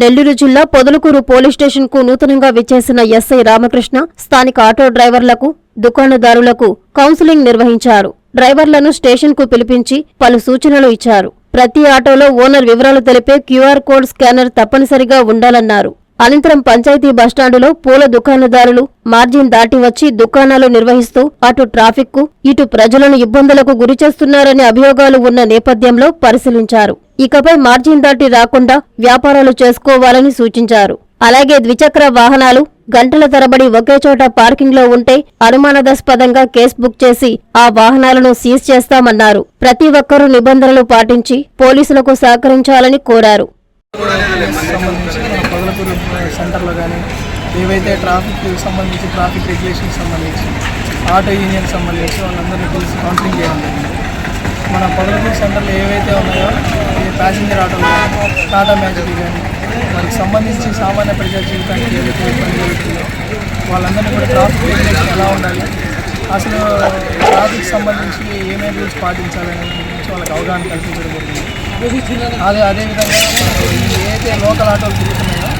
నెల్లూరు జిల్లా పొదలకూరు పోలీస్ స్టేషన్కు నూతనంగా విచ్చేసిన ఎస్ఐ రామకృష్ణ స్థానిక ఆటో డ్రైవర్లకు దుకాణదారులకు కౌన్సిలింగ్ నిర్వహించారు. డ్రైవర్లను స్టేషన్కు పిలిపించి పలు సూచనలు ఇచ్చారు. ప్రతి ఆటోలో ఓనర్ వివరాలు తెలిపే క్యూఆర్ కోడ్ స్కానర్ తప్పనిసరిగా ఉండాలన్నారు. అనంతరం పంచాయతీ బస్టాండులో పూల దుకాణదారులు మార్జిన్ దాటి వచ్చి దుకాణాలు నిర్వహిస్తూ అటు ట్రాఫిక్కు ఇటు ప్రజలను ఇబ్బందులకు గురిచేస్తున్నారనే అభియోగాలు ఉన్న నేపథ్యంలో పరిశీలించారు. ఇకపై మార్జిన్ దాటి రాకుండా వ్యాపారాలు చేసుకోవాలని సూచించారు. అలాగే ద్విచక్ర వాహనాలు గంటల తరబడి ఒకే చోట పార్కింగ్ ఉంటే అనుమానాస్పదంగా కేసు బుక్ చేసి ఆ వాహనాలను సీజ్ చేస్తామన్నారు. ప్రతి ఒక్కరూ నిబంధనలు పాటించి పోలీసులకు సహకరించాలని కోరారు. ఏవైతే ట్రాఫిక్ సంబంధించి ట్రాఫిక్ రెగ్యులేషన్ సంబంధించి ఆటో యూనియన్ సంబంధించి వాళ్ళందరినీ కలిసి కౌన్సిలింగ్ చేయడం జరిగింది. మన పొదలకూరు సెంటర్లు ఏవైతే ఉన్నాయో ప్యాసింజర్ ఆటోలు టాటా మ్యాజిక్ కానీ వారికి సంబంధించి సామాన్య ప్రజా జీవితానికి ఏవైతే ఇబ్బంది జరుగుతుందో వాళ్ళందరినీ కూడా ట్రాఫిక్ రెగ్యులేషన్ ఎలా ఉండాలి అసలు ట్రాఫిక్ సంబంధించి ఏమేమి రూల్స్ పాటించాలనే గురించి వాళ్ళకి అవగాహన కల్పించడం జరిగింది. అదే అదేవిధంగా ఏదైతే లోకల్ ఆటోలు తిరుగుతున్నాయో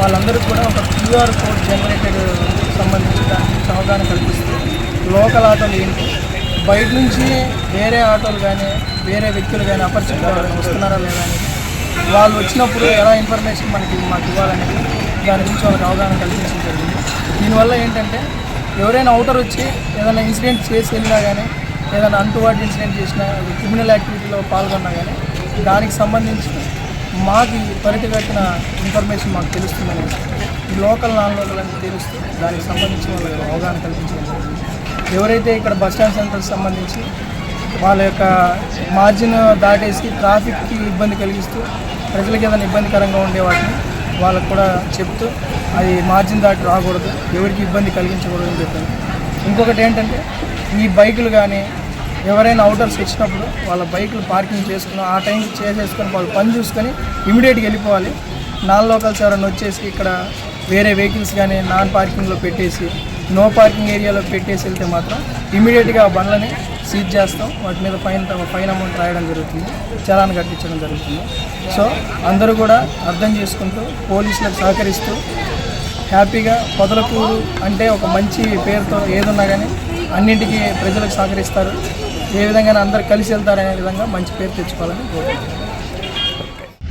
వాళ్ళందరూ కూడా ఒక క్యూఆర్ కోడ్ జనరేటెడ్ సంబంధించి దానికి అవగాహన కల్పిస్తుంది. లోకల్ ఆటోలు ఏంటి? బయట నుంచి వేరే ఆటోలు కానీ వేరే వ్యక్తులు కానీ అపరిచిత వస్తున్నారా లేదా వాళ్ళు వచ్చినప్పుడు ఎలా ఇన్ఫర్మేషన్ మనకి మాకు ఇవ్వాలనేది దాని గురించి వాళ్ళకి అవగాహన కల్పించడం జరిగింది. దీనివల్ల ఏంటంటే ఎవరైనా అవుటర్ వచ్చి ఏదైనా ఇన్సిడెంట్ చేసి వెళ్ళినా కానీ ఏదైనా అంటువాటి ఇన్సిడెంట్ చేసినా క్రిమినల్ యాక్టివిటీలో పాల్గొన్నా కానీ దానికి సంబంధించి మాకు త్వరితగట్టిన ఇన్ఫర్మేషన్ మాకు తెలుస్తుందని ఈ లోకల్ నాన్ లోకల్ అని తెలుస్తూ దానికి సంబంధించి వాళ్ళకి అవగాహన కల్పించడం జరిగింది. ఎవరైతే ఇక్కడ బస్ స్టాండ్ సెంటర్కి సంబంధించి వాళ్ళ యొక్క మార్జిన్ దాటేసి ట్రాఫిక్కి ఇబ్బంది కలిగిస్తూ ప్రజలకి ఏదైనా ఇబ్బందికరంగా ఉండే వాటిని వాళ్ళకు కూడా చెప్తూ అది మార్జిన్ దాటి రాకూడదు ఎవరికి ఇబ్బంది కలిగించకూడదు అని చెప్పాను ఇంకొకటి ఏంటంటే ఈ బైకులు కానీ ఎవరైనా అవుటర్స్ వచ్చినప్పుడు వాళ్ళ బైకులు పార్కింగ్ చేసుకుని ఆ టైంకి చేసేసుకొని వాళ్ళు పని చూసుకొని ఇమీడియట్గా వెళ్ళిపోవాలి. నాన్ లోకల్స్ ఎవరైనా వచ్చేసి ఇక్కడ వేరే వెహికల్స్ కానీ నాన్ పార్కింగ్లో పెట్టేసి నో పార్కింగ్ ఏరియాలో పెట్టేసి వెళ్తే మాత్రం ఇమీడియట్గా ఆ బండ్లని సీజ్ చేస్తాం. వాటి మీద ఫైన్ ఫైన్ అమౌంట్ రాయడం జరుగుతుంది. చలాన్ కట్టించడం జరుగుతుంది. సో అందరూ కూడా అర్థం చేసుకుంటూ పోలీసులకు సహకరిస్తూ హ్యాపీగా పొదలకూరు అంటే ఒక మంచి పేరుతో ఏదున్నా కానీ అన్నింటికీ ప్రజలకు సహకరిస్తారు. ఏ విధంగా అందరు కలిసి వెళ్తారనే విధంగా మంచి పేరు తెచ్చుకోవాలని కోరుకుంటున్నాను.